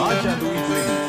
આ જાદુઈ ટ્રેન